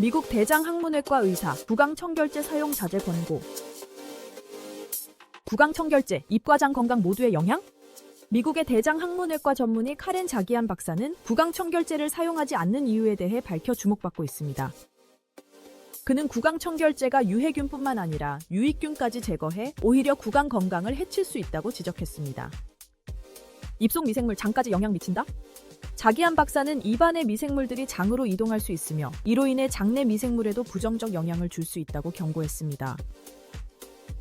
미국 대장 항문외과 의사 구강 청결제 사용 자제 권고. 구강 청결제, 입과장 건강 모두의 영향? 미국의 대장 항문외과 전문의 카렌 자기안 박사는 구강 청결제를 사용하지 않는 이유에 대해 밝혀 주목받고 있습니다. 그는 구강 청결제가 유해균뿐만 아니라 유익균까지 제거해 오히려 구강 건강을 해칠 수 있다고 지적했습니다. 입속 미생물 장까지 영향 미친다? 자기한 박사는 입안의 미생물들이 장으로 이동할 수 있으며 이로 인해 장내 미생물에도 부정적 영향을 줄 수 있다고 경고했습니다.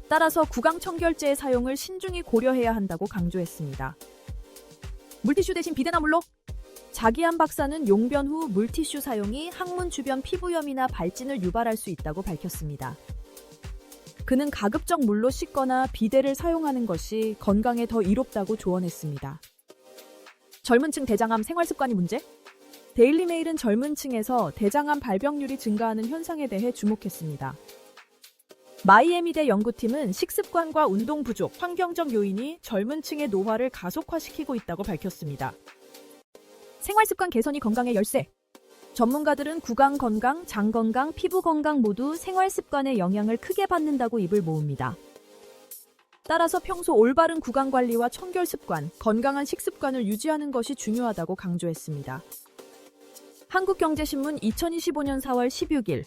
따라서 구강 청결제의 사용을 신중히 고려해야 한다고 강조했습니다. 물티슈 대신 비데나 물로 자기한 박사는 용변 후 물티슈 사용이 항문 주변 피부염이나 발진을 유발할 수 있다고 밝혔습니다. 그는 가급적 물로 씻거나 비데를 사용하는 것이 건강에 더 이롭다고 조언했습니다. 젊은 층 대장암 생활 습관이 문제? 데일리메일은 젊은 층에서 대장암 발병률이 증가하는 현상에 대해 주목했습니다. 마이애미대 연구팀은 식습관과 운동 부족, 환경적 요인이 젊은 층의 노화를 가속화시키고 있다고 밝혔습니다. 생활 습관 개선이 건강의 열쇠. 전문가들은 구강 건강, 장 건강, 피부 건강 모두 생활 습관의 영향을 크게 받는다고 입을 모읍니다. 따라서 평소 올바른 구강 관리와 청결 습관, 건강한 식습관을 유지하는 것이 중요하다고 강조했습니다. 한국경제신문 2025년 4월 16일